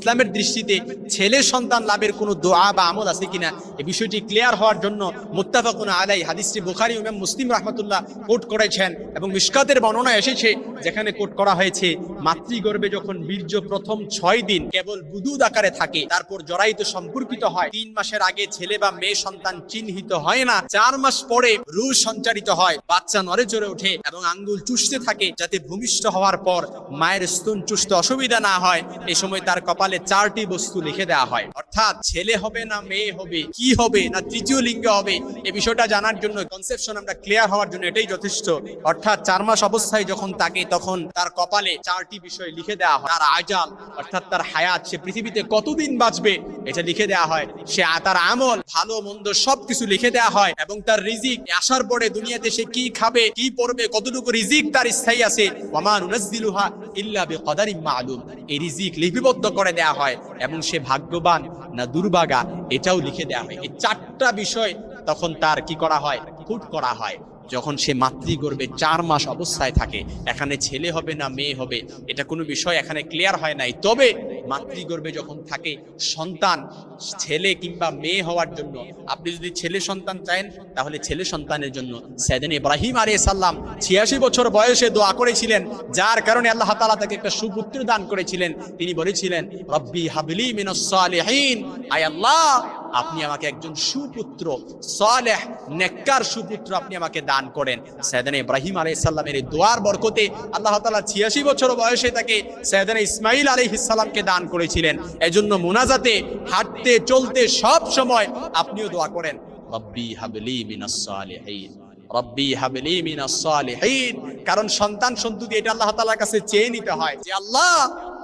ইসলামের দৃষ্টিতে ছেলে সন্তান লাভের কোনো দোয়া বা আমল আছে কিনা, এই বিষয়টি ক্লিয়ার হওয়ার জন্য মুত্তাফাকুন আলাই হাদিসটি বুখারি ইমাম মুসলিম রহমতুল্লাহ কোট করেছেন এবং মিশকাতের বর্ণনা এসেছে, যেখানে কোট করা হয়েছে, মাতৃগর্ভে যখন বীর্য প্রথম ছয় দিন কেবল বুদুদ আকারে থাকে, তারপর জরায়িত সম্পর্কিত হয়, তিন মাসের আগে ছেলে বা মেয়ে সন্তান চিহ্নিত হয় না, চার মাস পরে রু সঞ্চারিত হয়, বাচ্চা নড়ে চড়ে ওঠে এবং আঙ্গুল চুষতে থাকে, যাতে ভূমিষ্ঠ হওয়ার পর মায়ের স্তন চুষতে অসুবিধা না হয় এই সময় তার কপালে চারটি বস্তু লিখে দেওয়া হয়। অর্থাৎ ছেলে হবে না মেয়ে হবে, কি হবে না তৃতীয় লিঙ্গ হবে, এই বিষয়টা জানার জন্য কনসেপশন আমরা ক্লিয়ার হওয়ার জন্য এটাই যথেষ্ট। অর্থাৎ চার মাস অবস্থায় যখন তাকে, তখন তার কপালে চারটি বিষয় লিখে দেওয়া হয়। তার আজাল অর্থাৎ তার হায়াত, সে পৃথিবীতে কতদিন বাঁচবে এটা লিখে দেওয়া হয়। সে তার আমল, ভালো, মন্দ সবকিছু লিখে দেওয়া হয় এবং তার রিজিক আসার পরে দুনিয়াতে সে কি খাবে, কি পড়বে, কতটুকু রিজিক তার স্থায়ী আছে লিপিবদ্ধ করে হয় এবং সে ভাগ্যবান না এটাও লিখে দেওয়া হয়। এই চারটা বিষয় তখন তার কি করা হয়? করা হয়। যখন সে চার মাস অবস্থায় থাকে, এখানে ছেলে হবে না মেয়ে হবে, এটা কোনো বিষয় এখানে ক্লিয়ার হয় নাই। তবে মাতৃগর্ভে যখন থাকে সন্তান, ছেলে কিংবা মেয়ে হওয়ার জন্য, আপনি যদি ছেলে সন্তান চান, তাহলে ছেলে সন্তানের জন্য সেদিন ইব্রাহিম আলী সাল্লাম ছিয়াশি বছর বয়সে দোয়া করেছিলেন, যার কারণে আল্লাহ তালা তাকে একটা সুপুত্র দান করেছিলেন। তিনি বলেছিলেন, রব্বি হাবলি মিনসালেহীন সালিহিন, আয় আল্লাহ আপনি আমাকে একজন সুপুত্র, সালেহ, নেককার সুপুত্র আপনি আমাকে দান করেন। সৈয়দানা ইব্রাহিম আলাইহিস সালামের এই দোয়ার বরকতে আল্লাহ তাআলা 86 বছর বয়সে তাকে সৈয়দানা ইসমাইল আলাইহিস সালামকে দান করেছিলেন। এজন্য মুনাজাতে, হাঁটতে, চলতে সব সময় আপনিও দোয়া করেন। রব্বি হাবলি মিনাস রব্বি হাবলি মিনাস কারণ সন্তান সন্ততি এটা আল্লাহ তাআলার কাছে চেয়ে নিতে হয় যে, আল্লাহ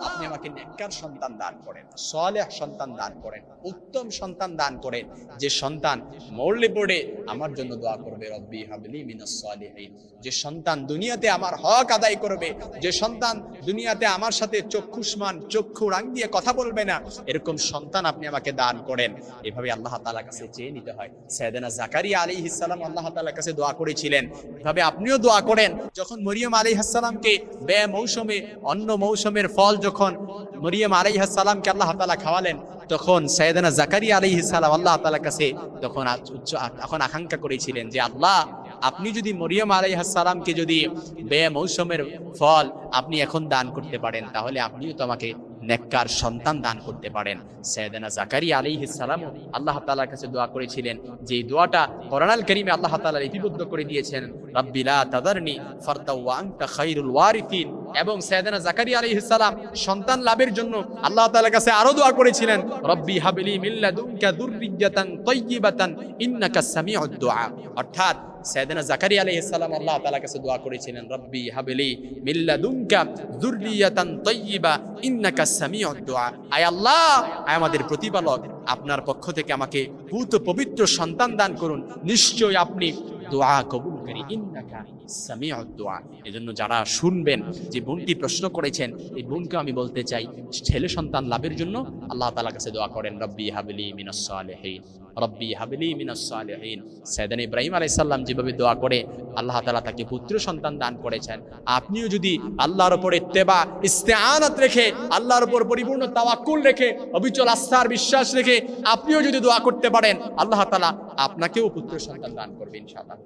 আপনি আমাকে নেককার সন্তান দান করেন, সলেহ সন্তান দান করেন, উত্তম সন্তান দান করেন। যে সন্তান মরলে পড়ে আমার জন্য দোয়া করবে, রব্বি হাবলি মিনাস সালিহিন। যে সন্তান দুনিয়াতে আমার হক আদায় করবে, যে সন্তান দুনিয়াতে আমার সাথে চক্ষুষ্মান, চক্ষু রাং দিয়ে কথা বলবে না। এরকম সন্তান আপনি আমাকে দান করেন। এভাবে আল্লাহ তাআলার কাছে চেয়ে নিতে হয়। সৈয়দনা জাকারিয়া আলাইহিস সালাম আল্লাহ তাআলার কাছে দোয়া করেছিলেন। এভাবে আপনিও দোয়া করেন। যখন মরিয়ম আলাইহিস সালামকে বে মৌসুমে অন্য মৌসুমের ফল যখন মরিয়ম আলাইহিস সালামকে আল্লাহ তাআলা খাওয়ালেন, তখন সৈয়দনা জাকারিয়া আলাইহিস সালাম আল্লাহ তাআলার কাছে তখন উচ্চ তখন আকাঙ্ক্ষা করেছিলেন যে, আল্লাহ আপনি যদি মরিয়ম আলাইহাসালামকে যদি বে মৌসুমের ফল আপনি এখন দান করতে পারেন, তাহলে আপনিও তোমাকে নেককার সন্তান দান করতে পারেন। সৈয়দনা জাকারি আলী সালাম আল্লাহ তালার কাছে দোয়া করেছিলেন যে দোয়াটা করোনাল করিমে আল্লাহ তালা লিপিবদ্ধ করে দিয়েছেন রব্বিলা তাদারনি ফর্দা ওয়াং তা খাইরুল ওয়ারিথিন এবং সৈয়দনা জাকারিয়া আলাইহিস সালাম সন্তান লাভের জন্য আল্লাহ তাআলার কাছে আরও দোয়া করেছিলেন, রব্বি হাবলি মিন লাদুনকা যুররিয়াতান তাইয়্যিবাতান ইন্নাকা অর্থাৎ আল্লাহ দোয়া করেছিলেন ইন্নাকা সামিউদ দুআ। আমাদের প্রতিপালক, আপনার পক্ষ থেকে আমাকে পূত পবিত্র সন্তান দান করুন। নিশ্চয়ই আপনি দোয়া কবুল এজন্য যারা শুনবেন, যে বোনটি প্রশ্ন করেছেন, এই বোনকে আমি বলতে চাই, ছেলে সন্তান লাভের জন্য আল্লাহ কাছে দোয়া করেন, রব্বি রব্বি সাইদান ইব্রাহিম যেভাবে দোয়া করে, আল্লাহ তাআলা তাকে পুত্র সন্তান দান করেছেন। আপনিও যদি আল্লাহর উপর ইত্তেবা, ইস্তেআনাত রেখে, আল্লাহর উপর পরিপূর্ণ তাওয়াক্কুল রেখে, অবিচল আস্থার বিশ্বাস রেখে, আপনিও যদি দোয়া করতে পারেন, আল্লাহ তাআলা আপনাকেও পুত্র সন্তান দান করবে ইনশাআল্লাহ।